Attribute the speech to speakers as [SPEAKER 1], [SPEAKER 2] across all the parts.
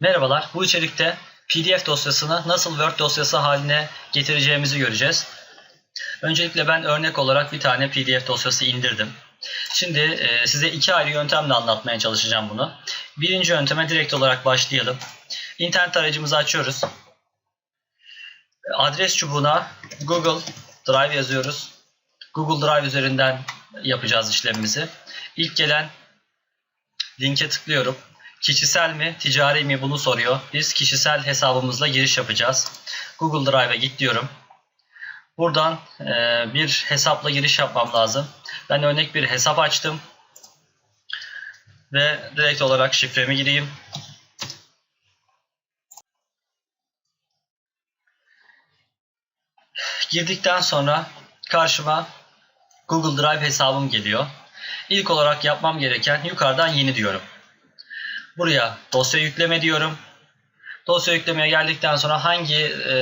[SPEAKER 1] Merhabalar, bu içerikte PDF dosyasını nasıl Word dosyası haline getireceğimizi göreceğiz. Öncelikle ben örnek olarak bir tane PDF dosyası indirdim. Şimdi e, size iki ayrı yöntemle anlatmaya çalışacağım bunu. Birinci yönteme direkt olarak başlayalım. İnternet aracımızı açıyoruz. Adres çubuğuna Google Drive yazıyoruz. Google Drive üzerinden yapacağız işlemimizi. İlk gelen linke tıklıyorum. Kişisel mi, ticari mi bunu soruyor. Biz kişisel hesabımızla giriş yapacağız. Google Drive'a git diyorum. Buradan e, bir hesapla giriş yapmam lazım. Ben örnek bir hesap açtım. Ve direkt olarak şifremi gireyim. Girdikten sonra karşıma Google Drive hesabım geliyor. İlk olarak yapmam gereken yukarıdan yeni diyorum. Buraya dosya yükleme diyorum. Dosya yüklemeye geldikten sonra hangi e,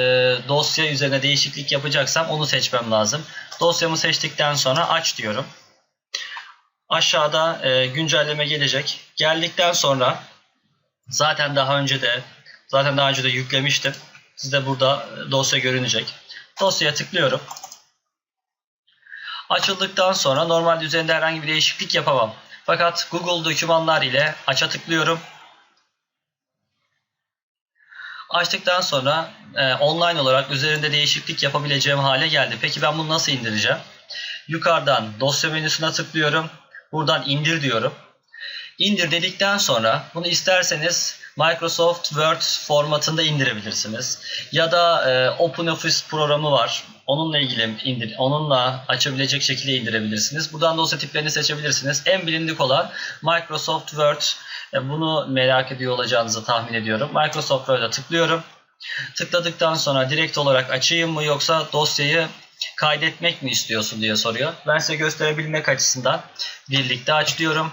[SPEAKER 1] dosya üzerine değişiklik yapacaksam onu seçmem lazım. Dosyamı seçtikten sonra aç diyorum. Aşağıda e, güncelleme gelecek. Geldikten sonra zaten daha önce de zaten daha önce de yüklemiştim. Sizde burada e, dosya görünecek. Dosyaya tıklıyorum. Açıldıktan sonra normalde üzerinde herhangi bir değişiklik yapamam. Fakat Google dokümanlar ile aça tıklıyorum. Açtıktan sonra e, online olarak üzerinde değişiklik yapabileceğim hale geldi. Peki ben bunu nasıl indireceğim? Yukarıdan dosya menüsüne tıklıyorum. Buradan indir diyorum. İndir dedikten sonra bunu isterseniz Microsoft Word formatında indirebilirsiniz. Ya da e, OpenOffice programı var. Onunla ilgili indir, onunla açabilecek şekilde indirebilirsiniz. Buradan dosya tiplerini seçebilirsiniz. En bilindik olan Microsoft Word. E, bunu merak ediyor olacağınızı tahmin ediyorum. Microsoft Word'a tıklıyorum. Tıkladıktan sonra direkt olarak açayım mı yoksa dosyayı kaydetmek mi istiyorsun diye soruyor. Ben size gösterebilmek açısından birlikte aç diyorum.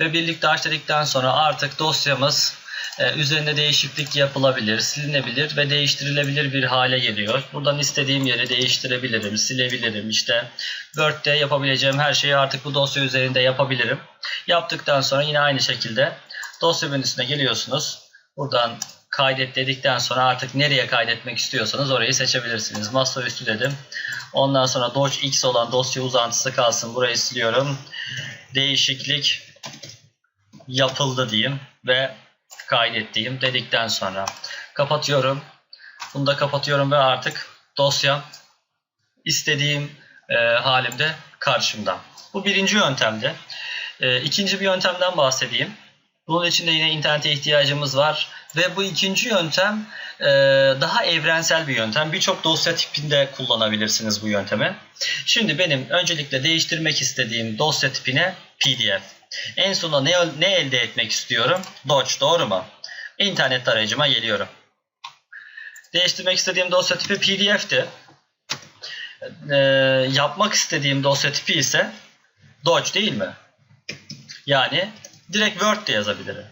[SPEAKER 1] Ve birlikte aç dedikten sonra artık dosyamız üzerinde değişiklik yapılabilir, silinebilir ve değiştirilebilir bir hale geliyor. Buradan istediğim yeri değiştirebilirim, silebilirim. İşte Word'de yapabileceğim her şeyi artık bu dosya üzerinde yapabilirim. Yaptıktan sonra yine aynı şekilde dosya menüsüne geliyorsunuz. Buradan kaydet dedikten sonra artık nereye kaydetmek istiyorsanız orayı seçebilirsiniz. Masaüstü dedim. Ondan sonra docx olan dosya uzantısı kalsın. Burayı siliyorum. Değişiklik yapıldı diyeyim ve kaydettiğim dedikten sonra kapatıyorum. Bunu da kapatıyorum ve artık dosyam istediğim e, halimde karşımda. Bu birinci yöntemdi. E, ikinci bir yöntemden bahsedeyim. Bunun için de yine internete ihtiyacımız var. Ve bu ikinci yöntem e, daha evrensel bir yöntem. Birçok dosya tipinde kullanabilirsiniz bu yöntemi. Şimdi benim öncelikle değiştirmek istediğim dosya tipine PDF. En sonunda ne, ne elde etmek istiyorum? Doc doğru mu? İnternet arayıcıma geliyorum. Değiştirmek istediğim dosya tipi PDF'ti. Ee, yapmak istediğim dosya tipi ise Doc değil mi? Yani direkt Word de yazabilirim.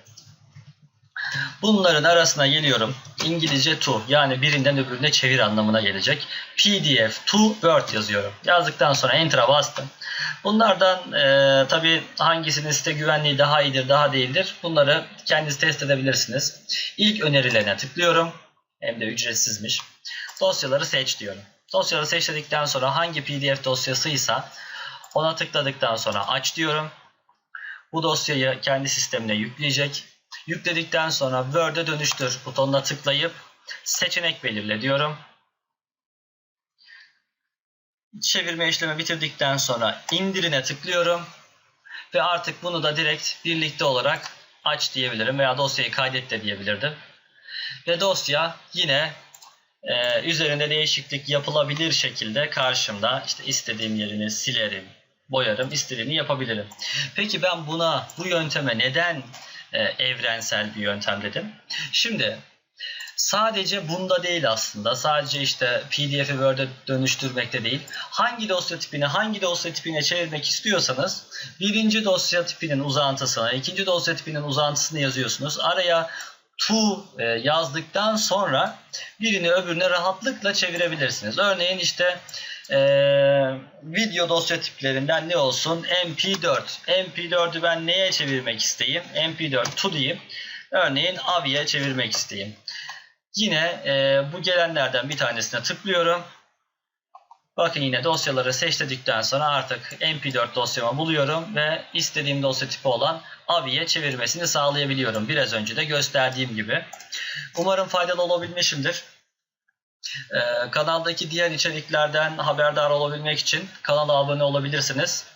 [SPEAKER 1] Bunların arasına geliyorum. İngilizce to yani birinden öbürüne çevir anlamına gelecek. PDF to Word yazıyorum. Yazdıktan sonra Enter'a bastım. Bunlardan e, tabi hangisinin site güvenliği daha iyidir daha değildir bunları kendiniz test edebilirsiniz. İlk önerilerine tıklıyorum. Hem de ücretsizmiş. Dosyaları seç diyorum. Dosyaları seçtikten sonra hangi PDF dosyasıysa ona tıkladıktan sonra aç diyorum. Bu dosyayı kendi sistemine yükleyecek. Yükledikten sonra Word'e dönüştür butonuna tıklayıp seçenek belirle diyorum. Çevirme işlemi bitirdikten sonra indirine tıklıyorum. Ve artık bunu da direkt birlikte olarak aç diyebilirim veya dosyayı kaydet de diyebilirdim. Ve dosya yine e, üzerinde değişiklik yapılabilir şekilde karşımda işte istediğim yerini silerim, boyarım, istediğini yapabilirim. Peki ben buna, bu yönteme neden e, evrensel bir yöntem dedim? Şimdi sadece bunda değil aslında. Sadece işte PDF'i Word'e dönüştürmekte değil. Hangi dosya tipini hangi dosya tipine çevirmek istiyorsanız birinci dosya tipinin uzantısını, ikinci dosya tipinin uzantısını yazıyorsunuz. Araya to e, yazdıktan sonra birini öbürüne rahatlıkla çevirebilirsiniz. Örneğin işte Ee, video dosya tiplerinden ne olsun? MP4. MP4'ü ben neye çevirmek isteyeyim? MP4 to diyeyim. Örneğin AVI'ye çevirmek isteyeyim. Yine e, bu gelenlerden bir tanesine tıklıyorum. Bakın yine dosyaları seç dedikten sonra artık MP4 dosyamı buluyorum ve istediğim dosya tipi olan AVI'ye çevirmesini sağlayabiliyorum. Biraz önce de gösterdiğim gibi. Umarım faydalı olabilmişimdir. Ee, kanaldaki diğer içeriklerden haberdar olabilmek için kanala abone olabilirsiniz.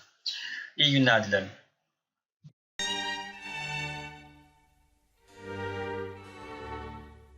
[SPEAKER 1] İyi günler dilerim.